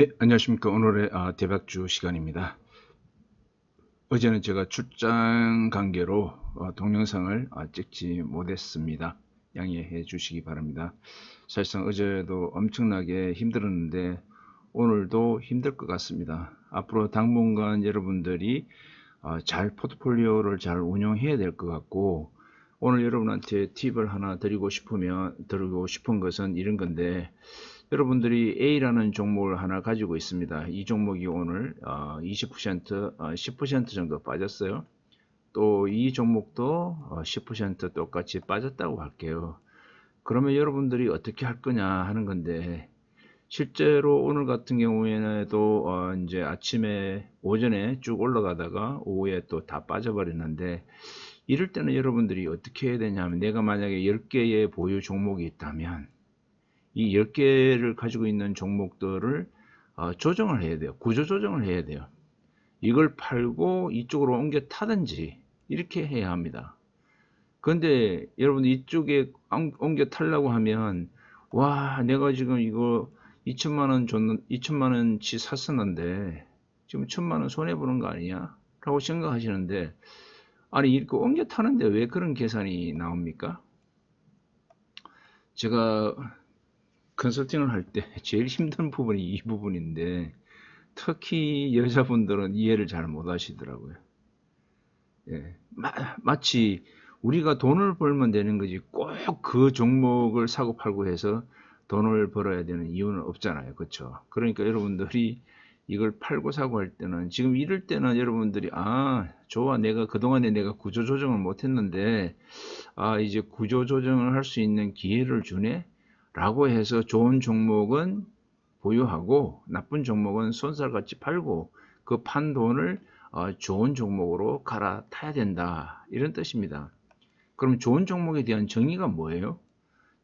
네, 안녕하십니까. 오늘의 아, 대박주 시간입니다. 어제는 제가 출장 관계로 어, 동영상을 아, 찍지 못했습니다. 양해해 주시기 바랍니다. 사실상 어제도 엄청나게 힘들었는데 오늘도 힘들 것 같습니다. 앞으로 당분간 여러분들이 어, 잘 포트폴리오를 잘 운영해야 될 것 같고 오늘 여러분한테 팁을 하나 드리고 싶으면 드리고 싶은 것은 이런 건데 여러분들이 A라는 종목을 하나 가지고 있습니다. 이 종목이 오늘 20% 10% 정도 빠졌어요. 또 이 종목도 10% 똑같이 빠졌다고 할게요. 그러면 여러분들이 어떻게 할 거냐 하는 건데 실제로 오늘 같은 경우에도 어 이제 아침에 오전에 쭉 올라가다가 오후에 또 다 빠져버렸는데 이럴 때는 여러분들이 어떻게 해야 되냐면 내가 만약에 10개의 보유 종목이 있다면 이 10개를 가지고 있는 종목들을 어, 조정을 해야 돼요. 구조 조정을 해야 돼요. 이걸 팔고 이쪽으로 옮겨 타든지 이렇게 해야 합니다. 그런데 여러분 이쪽에 옮겨 타려고 하면 와 내가 지금 이거 2천만 원 줬는 2천만 원치 샀었는데 지금 천만 원 손해 보는 거 아니야? 라고 생각하시는데 아니 이렇게 옮겨 타는데 왜 그런 계산이 나옵니까? 제가 컨설팅을 할 때 제일 힘든 부분이 이 부분인데 특히 여자분들은 이해를 잘 못 하시더라고요. 예, 마, 치 우리가 돈을 벌면 되는 거지 꼭 그 종목을 사고 팔고 해서 돈을 벌어야 되는 이유는 없잖아요. 그렇죠? 그러니까 여러분들이 이걸 팔고 사고 할 때는 지금 이럴 때는 여러분들이 아 좋아 내가 그동안에 내가 구조 조정을 못했는데 아 이제 구조 조정을 할 수 있는 기회를 주네 라고 해서 좋은 종목은 보유하고 나쁜 종목은 손살같이 팔고 그 판 돈을 어, 좋은 종목으로 갈아타야 된다 이런 뜻입니다. 그럼 좋은 종목에 대한 정의가 뭐예요?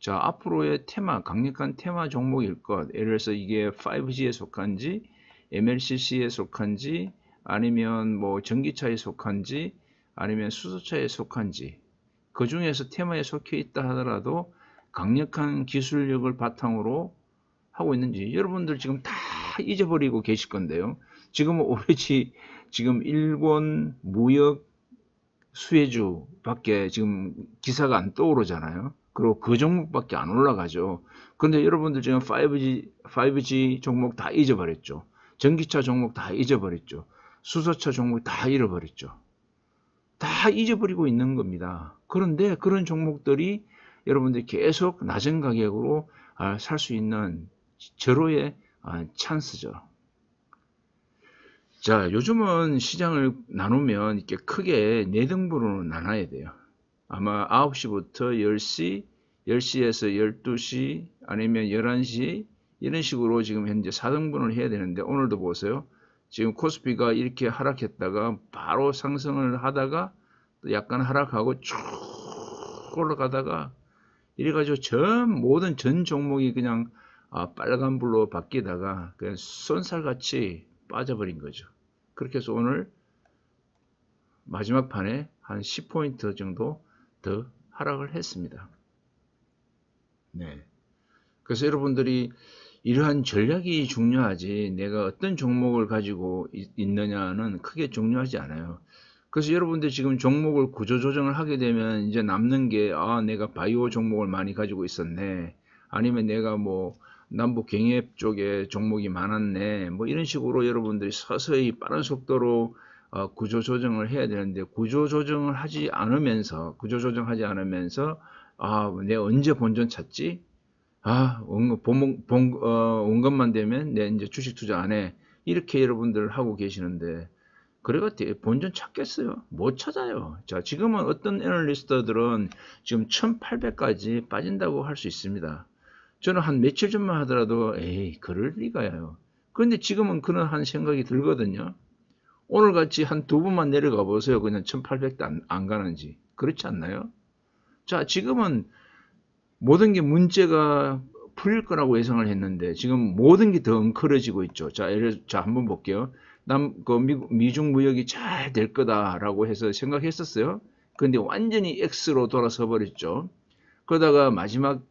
자 앞으로의 테마 강력한 테마 종목일 것 예를 들어서 이게 5G에 속한지 MLCC에 속한지 아니면 뭐 전기차에 속한지 아니면 수소차에 속한지 그 중에서 테마에 속해 있다 하더라도 강력한 기술력을 바탕으로 하고 있는지 여러분들 지금 다 잊어버리고 계실 건데요. 지금 오로지 지금 일본 무역 수혜주 밖에 지금 기사가 안 떠오르잖아요. 그리고 그 종목밖에 안 올라가죠. 근데 여러분들 지금 5G, 5G 종목 다 잊어버렸죠. 전기차 종목 다 잊어버렸죠. 수소차 종목 다 잃어버렸죠. 다 잊어버리고 있는 겁니다. 그런데 그런 종목들이 여러분들이 계속 낮은 가격으로 아, 살수 있는 절호의 아, 찬스죠. 자, 요즘은 시장을 나누면 이렇게 크게 네 등분으로 나눠야 돼요. 아마 9시부터 10시, 10시에서 12시, 아니면 11시, 이런 식으로 지금 현재 4등분을 해야 되는데, 오늘도 보세요. 지금 코스피가 이렇게 하락했다가 바로 상승을 하다가 또 약간 하락하고 쭉 올라가다가 이래가지고 전 모든 전 종목이 그냥 아, 빨간불로 바뀌다가 그냥 쏜살같이 빠져버린 거죠. 그렇게 해서 오늘 마지막 판에 한 10포인트 정도 더 하락을 했습니다. 네. 그래서 여러분들이 이러한 전략이 중요하지 내가 어떤 종목을 가지고 있느냐는 크게 중요하지 않아요. 그래서 여러분들 지금 종목을 구조 조정을 하게 되면 이제 남는 게 아 내가 바이오 종목을 많이 가지고 있었네. 아니면 내가 뭐 남북 경협 쪽에 종목이 많았네. 뭐 이런 식으로 여러분들이 서서히 빠른 속도로 어, 구조 조정을 해야 되는데 구조 조정을 하지 않으면서 구조 조정하지 않으면서 아 내가 언제 본전 찾지? 아 온, 본, 본, 어, 온 것만 되면 내 이제 주식 투자 안 해. 이렇게 여러분들 하고 계시는데 그래가 본전 찾겠어요? 못 찾아요. 자, 지금은 어떤 애널리스트들은 지금 1800까지 빠진다고 할 수 있습니다. 저는 한 며칠 전만 하더라도 에이, 그럴 리가요. 그런데 지금은 그런 한 생각이 들거든요. 오늘 같이 한 두 번만 내려가 보세요. 그냥 1800도 안, 안 가는지. 그렇지 않나요? 자, 지금은 모든 게 문제가 풀릴 거라고 예상을 했는데 지금 모든 게 더 엉클어지고 있죠. 자, 예를 자 한번 볼게요. 남, 그 미 중 무역이 잘 될 거다라고 해서 생각했었어요. 근데 완전히 X로 돌아서 버렸죠. 그러다가 마지막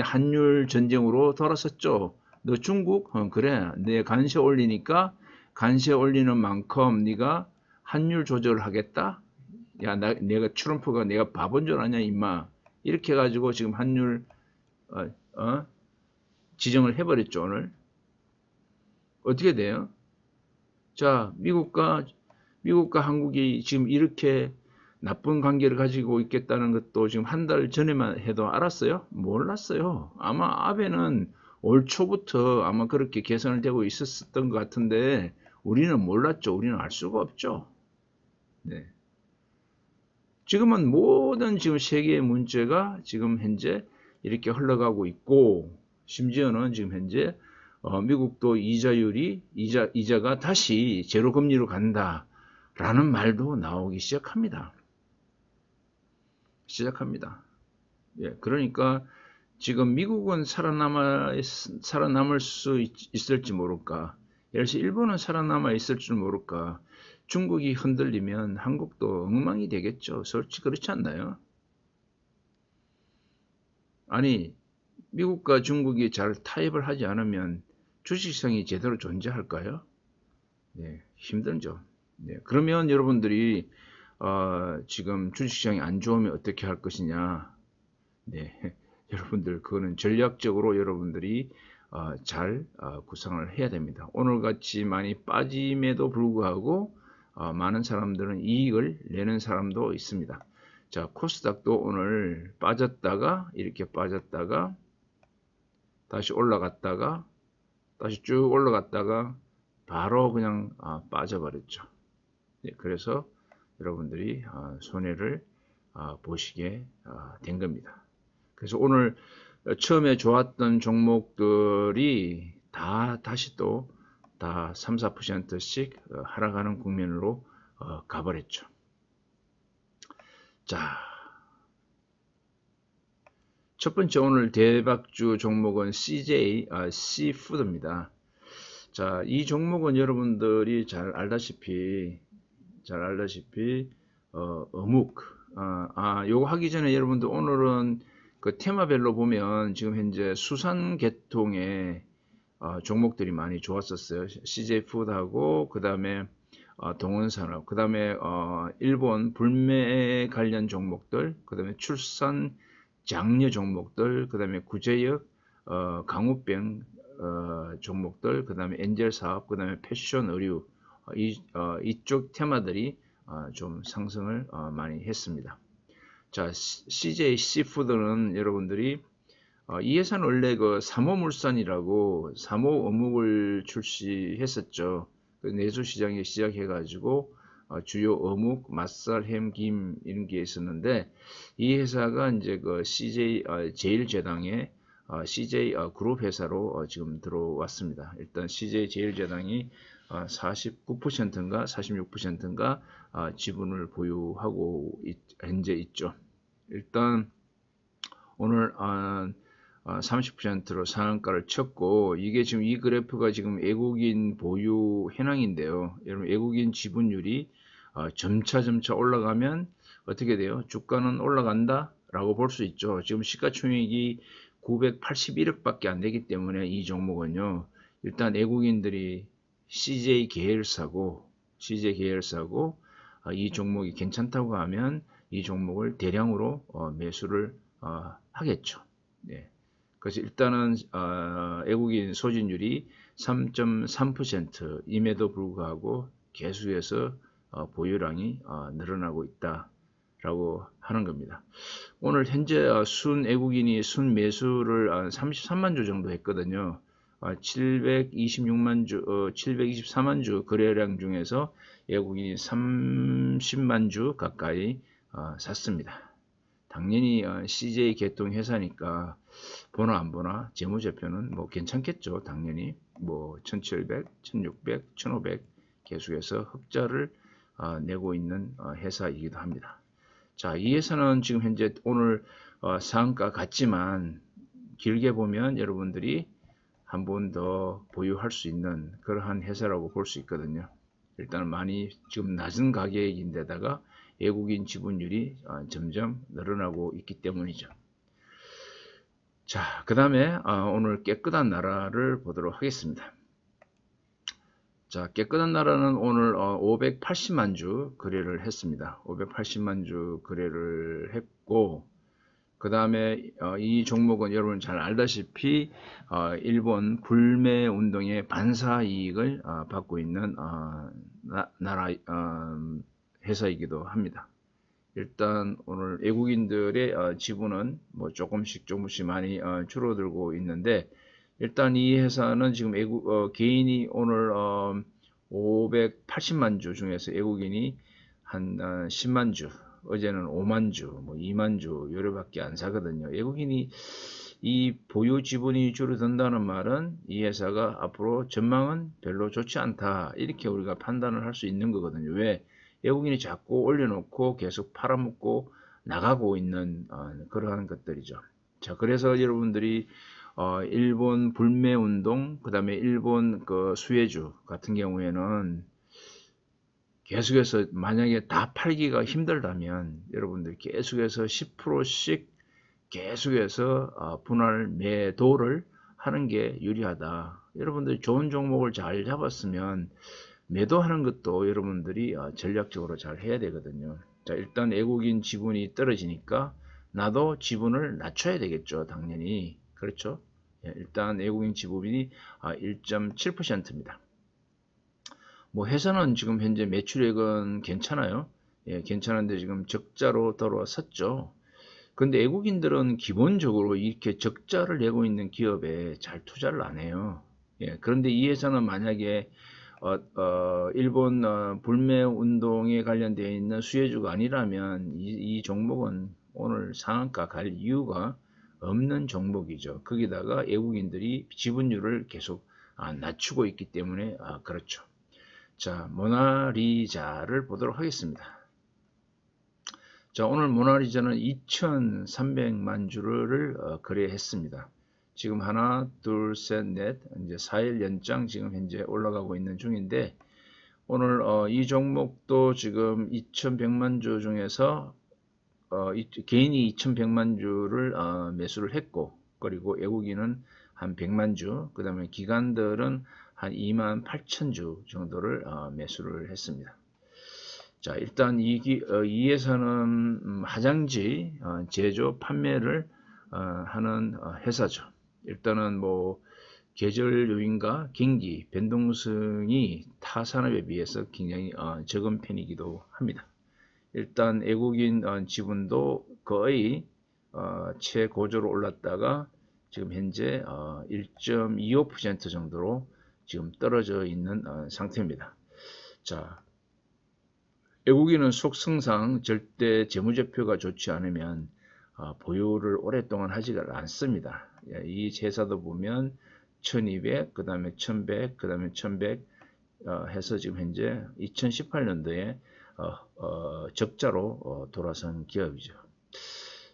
한율 전쟁으로 돌아섰죠. 너 중국? 어, 그래. 내 관세 올리니까 관세 올리는 만큼 네가 환율 조절을 하겠다? 야, 나, 내가 트럼프가 내가 바본 줄 아냐, 임마. 이렇게 해가지고 지금 환율, 어, 어? 지정을 해버렸죠, 오늘. 어떻게 돼요? 자, 미국과, 미국과 한국이 지금 이렇게 나쁜 관계를 가지고 있겠다는 것도 지금 한 달 전에만 해도 알았어요? 몰랐어요. 아마 아베는 올 초부터 아마 그렇게 개선을 되고 있었던 것 같은데 우리는 몰랐죠. 우리는 알 수가 없죠. 네. 지금은 모든 지금 세계의 문제가 지금 현재 이렇게 흘러가고 있고 심지어는 지금 현재 어, 미국도 이자율이 이자 이자가 다시 제로 금리로 간다라는 말도 나오기 시작합니다. 시작합니다. 예, 그러니까 지금 미국은 살아남아 살아남을 수 있, 을지 모를까. 예를 들어 일본은 살아남아 있을 줄 모를까. 중국이 흔들리면 한국도 엉망이 되겠죠. 솔직히 그렇지 않나요? 아니 미국과 중국이 잘 타협을 하지 않으면 주식시장이 제대로 존재할까요? 네, 힘들죠. 네, 그러면 여러분들이 어, 지금 주식시장이 안 좋으면 어떻게 할 것이냐? 네, 여러분들 그거는 전략적으로 여러분들이 어, 잘 어, 구상을 해야 됩니다. 오늘같이 많이 빠짐에도 불구하고 어, 많은 사람들은 이익을 내는 사람도 있습니다. 자, 코스닥도 오늘 빠졌다가 이렇게 빠졌다가 다시 올라갔다가 다시 쭉 올라갔다가 바로 그냥 아, 빠져버렸죠. 네, 그래서 여러분들이 아, 손해를 아, 보시게 아, 된 겁니다. 그래서 오늘 처음에 좋았던 종목들이 다 다시 또 다 3, 4%씩 어, 하락하는 국면으로 어, 가버렸죠. 자, 첫 번째 오늘 대박주 종목은 CJ 아, C푸드입니다. 자, 이 종목은 여러분들이 잘 알다시피 잘 알다시피 어, 어묵 아, 아 요거 하기 전에 여러분들 오늘은 그 테마별로 보면 지금 현재 수산 계통의 어, 종목들이 많이 좋았었어요. CJ 푸드하고 그 다음에 어, 동원산업, 그 다음에 어, 일본 불매 관련 종목들, 그 다음에 출산 장려 종목들, 그 다음에 구제역, 어, 강우병 어, 종목들, 그 다음에 엔젤 사업, 그 다음에 패션 의류 어, 이, 어, 이쪽 테마들이 어, 좀 상승을 어, 많이 했습니다. 자, CJ 시푸드는 여러분들이 어, 이 회사는 원래 그 삼호물산이라고 삼호 어묵을 출시했었죠. 그 내수 시장에 시작해가지고 어, 주요 어묵, 맛살, 햄, 김 이런 게 있었는데 이 회사가 이제 그 CJ 어, 제일제당의 어, CJ 어, 그룹 회사로 어, 지금 들어왔습니다. 일단 CJ 제일제당이 49%인가 46%인가 지분을 보유하고 있, 현재 있죠. 일단 오늘 30%로 상한가를 쳤고 이게 지금 이 그래프가 지금 외국인 보유 현황인데요. 여러분 외국인 지분율이 점차 점차 올라가면 어떻게 돼요? 주가는 올라간다 라고 볼 수 있죠. 지금 시가총액이 981억 밖에 안 되기 때문에 이 종목은요. 일단 외국인들이 CJ 계열사고 CJ 계열사고 어, 이 종목이 괜찮다고 하면 이 종목을 대량으로 어, 매수를 어, 하겠죠. 네. 그래서 일단은 외국인 소진율이 3.3%임에도 불구하고 계속해서 보유량이 늘어나고 있다 라고 하는 겁니다. 오늘 현재 순 외국인이 순 매수를 33만 주 정도 했거든요. 726만 주, 724만 주 거래량 중에서 외국인이 30만 주 가까이 샀습니다. 당연히 CJ 개통 회사니까 보나 안 보나 재무제표는 뭐 괜찮겠죠. 당연히 뭐 1700, 1600, 1500 계속해서 흑자를 내고 있는 회사이기도 합니다. 자, 이 회사는 지금 현재 오늘 상한가 같지만 길게 보면 여러분들이 한 번 더 보유할 수 있는 그러한 회사라고 볼 수 있거든요. 일단 많이 지금 낮은 가격인데다가 외국인 지분율이 점점 늘어나고 있기 때문이죠. 자, 그 다음에 오늘 깨끗한 나라를 보도록 하겠습니다. 자, 깨끗한 나라는 오늘 580만 주 거래를 했습니다. 580만 주 거래를 했고, 그 다음에 이 종목은 여러분 잘 알다시피 어, 일본 불매 운동의 반사 이익을 어, 받고 있는 어, 나라 회사이기도 합니다. 일단 오늘 외국인들의 지분은 뭐 조금씩 조금씩 많이 줄어들고 있는데 일단 이 회사는 지금 외국 어, 개인이 오늘 어, 580만 주 중에서 외국인이 한 어, 10만 주, 어제는 5만 주, 뭐 2만 주 요래밖에 안 사거든요. 외국인이 이 보유 지분이 줄어든다는 말은 이 회사가 앞으로 전망은 별로 좋지 않다 이렇게 우리가 판단을 할 수 있는 거거든요. 왜 외국인이 자꾸 올려놓고 계속 팔아먹고 나가고 있는 어, 그러한 것들이죠. 자, 그래서 여러분들이 어, 일본 불매 운동, 그 다음에 일본 그 수혜주 같은 경우에는 계속해서 만약에 다 팔기가 힘들다면 여러분들 계속해서 10%씩 계속해서 어, 분할 매도를 하는 게 유리하다. 여러분들이 좋은 종목을 잘 잡았으면 매도하는 것도 여러분들이 어, 전략적으로 잘 해야 되거든요. 자, 일단 외국인 지분이 떨어지니까 나도 지분을 낮춰야 되겠죠. 당연히. 그렇죠? 예, 일단 외국인 지분이 1.7%입니다. 아, 뭐 회사는 지금 현재 매출액은 괜찮아요. 예, 괜찮은데 지금 적자로 돌아섰죠. 근데 외국인들은 기본적으로 이렇게 적자를 내고 있는 기업에 잘 투자를 안 해요. 예, 그런데 이 회사는 만약에 어, 어, 일본 어, 불매 운동에 관련되어 있는 수혜주가 아니라면 이, 이 종목은 오늘 상한가 갈 이유가 없는 종목이죠. 거기다가 외국인들이 지분율을 계속 아, 낮추고 있기 때문에 아, 그렇죠. 자, 모나리자를 보도록 하겠습니다. 자, 오늘 모나리자는 2,300만 주를 어, 거래했습니다. 지금 하나, 둘, 셋, 넷, 이제 4일 연장 지금 현재 올라가고 있는 중인데 오늘 어, 이 종목도 지금 2,100만 주 중에서 어, 이, 개인이 2,100만 주를 어, 매수를 했고 그리고 외국인은 한 100만 주, 그 다음에 기관들은 한 2만 8천 주 정도를 어, 매수를 했습니다. 자, 일단 이, 어, 이 회사는 음, 화장지 어, 제조 판매를 어, 하는 어, 회사죠. 일단은 뭐 계절 요인과 경기 변동성이 타 산업에 비해서 굉장히 어, 적은 편이기도 합니다. 일단 외국인 어, 지분도 거의 어, 최고조로 올랐다가 지금 현재 1.25% 정도로 지금 떨어져 있는 상태입니다. 자, 외국인은 속성상 절대 재무제표가 좋지 않으면 보유를 오랫동안 하지가 않습니다. 예, 이 제사도 보면 1200, 그 다음에 1100, 그 다음에 1100 해서 지금 현재 2018년도에 어, 어, 적자로 어, 돌아선 기업이죠.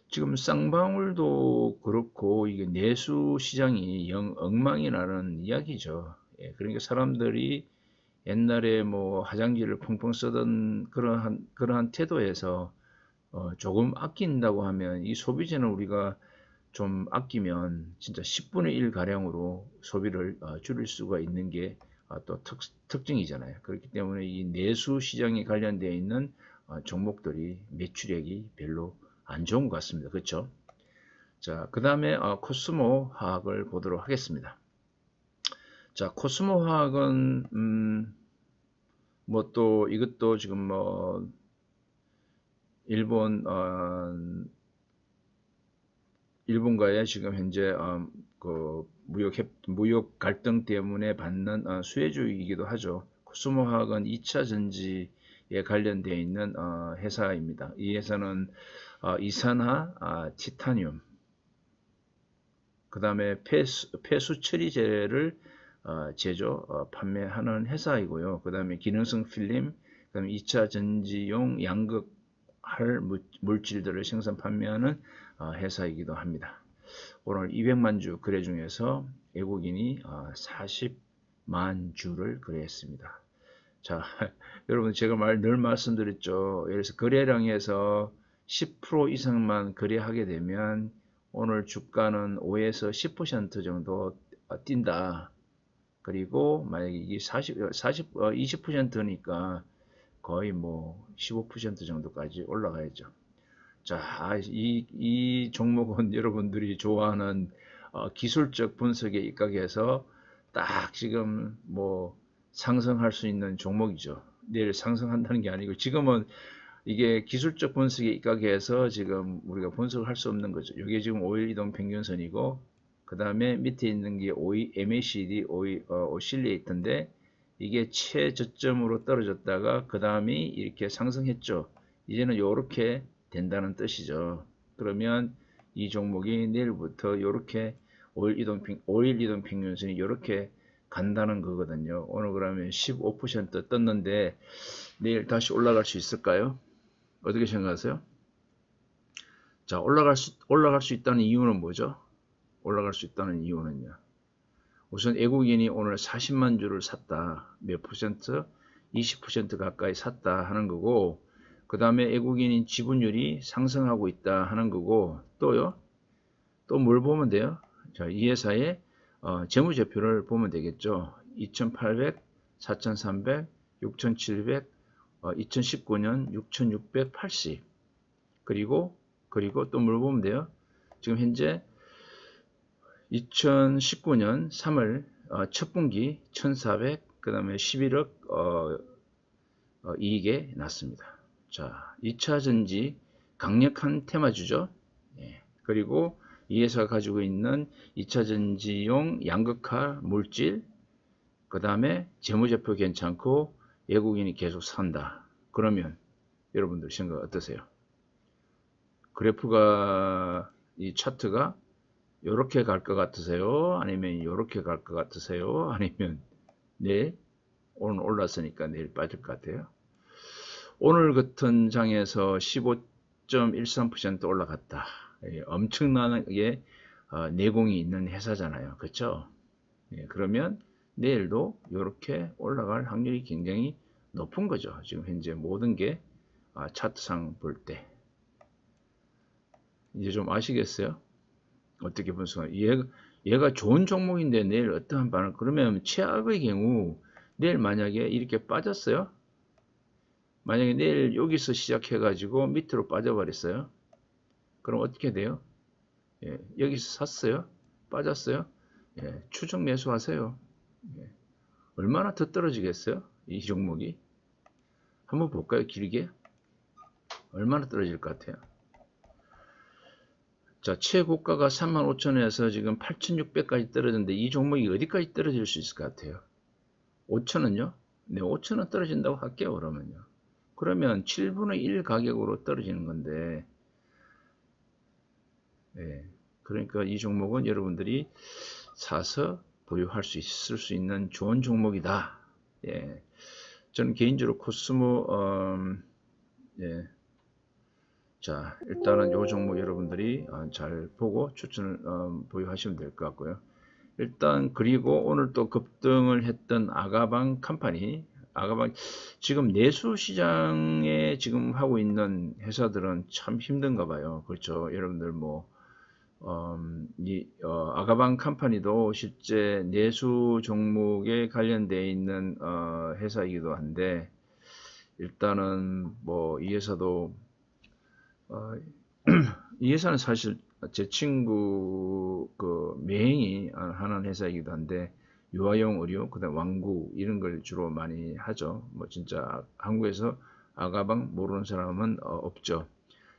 지금 쌍방울도 그렇고 이게 내수 시장이 영 엉망이 나는 이야기죠. 예, 그러니까 사람들이 옛날에 뭐 화장지를 펑펑 쓰던 그러한 그러한 태도에서 어, 조금 아낀다고 하면 이 소비재는 우리가 좀 아끼면 진짜 10분의 1 가량으로 소비를 어, 줄일 수가 있는 게 아, 또 특, 특징이잖아요. 그렇기 때문에 이 내수 시장에 관련되어 있는 어, 종목들이 매출액이 별로 안 좋은 것 같습니다. 그렇죠? 자, 그 다음에 어, 코스모 화학을 보도록 하겠습니다. 자, 코스모 화학은 음, 뭐 또 이것도 지금 뭐 일본 어, 일본과의 지금 현재 어, 그 무역, 협, 무역 갈등 때문에 받는 어, 수혜주이기도 하죠. 코스모화학은 2차 전지에 관련되어 있는 어, 회사입니다. 이 회사는 어, 이산화, 아, 티타늄, 그 다음에 폐수, 폐수 처리제를 어, 제조, 어, 판매하는 회사이고요. 그 다음에 기능성 필름, 그 다음에 2차 전지용 양극 할 물질들을 생산 판매하는 어, 회사이기도 합니다. 오늘 200만 주 거래 중에서 외국인이 40만 어, 주를 거래했습니다. 자, 여러분 제가 말 늘 말씀드렸죠. 그래서 거래량에서 10% 이상만 거래하게 되면 오늘 주가는 5에서 10% 정도 어, 뛴다. 그리고 만약에 이게 40, 40, 어, 20%니까 거의 뭐 15% 정도까지 올라가야죠. 자, 이, 이 종목은 여러분들이 좋아하는 어, 기술적 분석에 입각해서 딱 지금 뭐 상승할 수 있는 종목이죠. 내일 상승한다는 게 아니고 지금은 이게 기술적 분석에 입각해서 지금 우리가 분석을 할 수 없는 거죠. 이게 지금 5일 이동 평균선이고 그 다음에 밑에 있는 게 5일 MACD 5일 어, 오실리에 있던데 이게 최저점으로 떨어졌다가 그 다음이 이렇게 상승했죠. 이제는 이렇게 된다는 뜻이죠. 그러면 이 종목이 내일부터 이렇게 5일 이동, 평, 5일 이동 평균선이 이렇게 간다는 거거든요. 오늘 그러면 15% 떴는데 내일 다시 올라갈 수 있을까요? 어떻게 생각하세요? 자, 올라갈 수, 올라갈 수 있다는 이유는 뭐죠? 올라갈 수 있다는 이유는요. 우선 외국인이 오늘 40만 주를 샀다. 몇 퍼센트? 20% 가까이 샀다 하는 거고, 그 다음에 외국인인 지분율이 상승하고 있다 하는 거고, 또요? 또 뭘 보면 돼요? 자, 이 회사의 어, 재무제표를 보면 되겠죠. 2800, 4300, 6700, 어, 2019년 6680 그리고 그리고 또 뭘 보면 돼요. 지금 현재 2019년 3월 어, 첫 분기 1400, 그 다음에 11억 어, 어, 이익에 났습니다. 자, 2차 전지 강력한 테마주죠. 예. 그리고 이 회사가 가지고 있는 2차 전지용 양극화 물질, 그 다음에 재무제표 괜찮고 외국인이 계속 산다. 그러면 여러분들 생각 어떠세요? 그래프가 이 차트가 이렇게 갈 것 같으세요? 아니면 이렇게 갈 것 같으세요? 아니면 네 오늘 올랐으니까 내일 빠질 것 같아요. 오늘 같은 장에서 15.13% 올라갔다. 예, 엄청나게 어, 내공이 있는 회사잖아요. 그렇죠? 예, 그러면 내일도 이렇게 올라갈 확률이 굉장히 높은 거죠. 지금 현재 모든 게 아, 차트상 볼 때. 이제 좀 아시겠어요? 어떻게 분석하 얘가, 얘가 좋은 종목인데 내일 어떠한 반응 그러면 최악의 경우 내일 만약에 이렇게 빠졌어요? 만약에 내일 여기서 시작해 가지고 밑으로 빠져버렸어요? 그럼 어떻게 돼요? 예, 여기서 샀어요? 빠졌어요? 예, 추적 매수하세요. 예, 얼마나 더 떨어지겠어요? 이 종목이? 한번 볼까요? 길게? 얼마나 떨어질 것 같아요? 자, 최고가가 35,000원에서 지금 8,600까지 떨어졌는데 이 종목이 어디까지 떨어질 수 있을 것 같아요? 5,000원요? 네, 5,000원 떨어진다고 할게요, 그러면요. 그러면 7분의 1 가격으로 떨어지는 건데, 예, 그러니까 이 종목은 여러분들이 사서 보유할 수 있을 수 있는 좋은 종목이다. 예, 저는 개인적으로 코스모, 음, 예, 자, 일단은 이 종목 여러분들이 어, 잘 보고 추천을 어, 보유하시면 될 것 같고요. 일단 그리고 오늘 또 급등을 했던 아가방 컴퍼니 아가방 지금 내수 시장에 지금 하고 있는 회사들은 참 힘든가 봐요. 그렇죠. 여러분들 뭐 음, 이, 어, 아가방 컴퍼니도 실제 내수 종목에 관련되어 있는 어, 회사이기도 한데 일단은 뭐 이 회사도 어, 이 회사는 사실 제 친구 그 매행이 하는 회사이기도 한데 유아용 의류, 그다음 왕구 이런 걸 주로 많이 하죠. 뭐 진짜 한국에서 아가방 모르는 사람은 어, 없죠.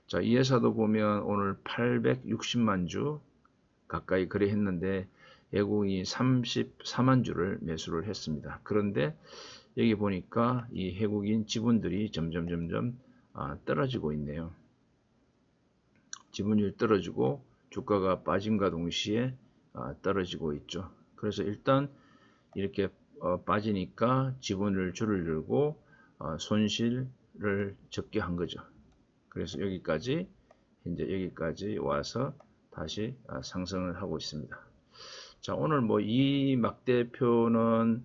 자, 이 회사도 보면 오늘 860만 주 가까이 거래했는데 예국이 34만 주를 매수를 했습니다. 그런데 여기 보니까 이 해국인 지분들이 점점 점점 아, 떨어지고 있네요. 지분율 떨어지고 주가가 빠짐과 동시에 아, 떨어지고 있죠. 그래서 일단 이렇게 어, 빠지니까 지분을 줄이려고 어, 손실을 적게 한 거죠. 그래서 여기까지 현재 여기까지 와서 다시 아, 상승을 하고 있습니다. 자 오늘 뭐 이 막대표는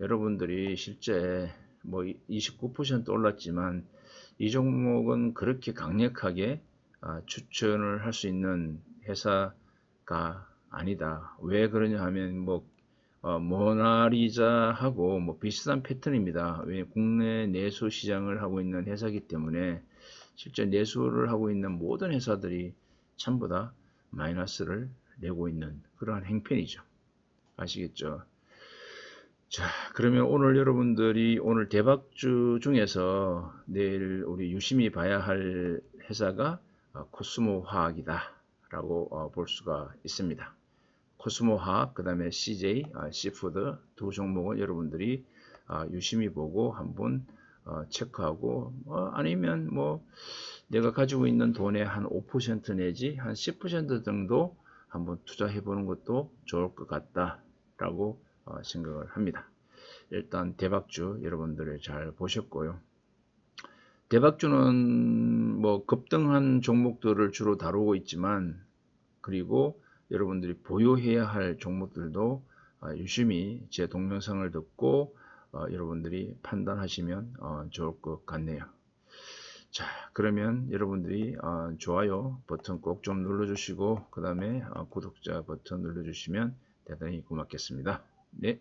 여러분들이 실제 뭐 29% 올랐지만 이 종목은 그렇게 강력하게 아, 추천을 할 수 있는 회사 다 아니다. 왜 그러냐 하면 뭐 어, 모나리자하고 뭐 비슷한 패턴입니다. 왜 국내 내수 시장을 하고 있는 회사이기 때문에 실제 내수를 하고 있는 모든 회사들이 전부 다 마이너스를 내고 있는 그러한 행편이죠. 아시겠죠? 자, 그러면 오늘 여러분들이 오늘 대박주 중에서 내일 우리 유심히 봐야 할 회사가 어, 코스모 화학이다 라고 어, 볼 수가 있습니다. 코스모 화학, 그 다음에 CJ, 아, 시푸드 두 종목을 여러분들이 아, 유심히 보고 한번 어, 체크하고 어, 아니면 뭐 내가 가지고 있는 돈의 한 5% 내지 한 10% 정도 한번 투자해 보는 것도 좋을 것 같다라고 어, 생각을 합니다. 일단 대박주 여러분들을 잘 보셨고요. 대박주는 뭐 급등한 종목들을 주로 다루고 있지만 그리고 여러분들이 보유해야 할 종목들도 어, 유심히 제 동영상을 듣고 어, 여러분들이 판단하시면 어, 좋을 것 같네요. 자, 그러면 여러분들이 어, 좋아요 버튼 꼭 좀 눌러주시고 그 다음에 구독자 버튼 눌러주시면 대단히 고맙겠습니다. 네.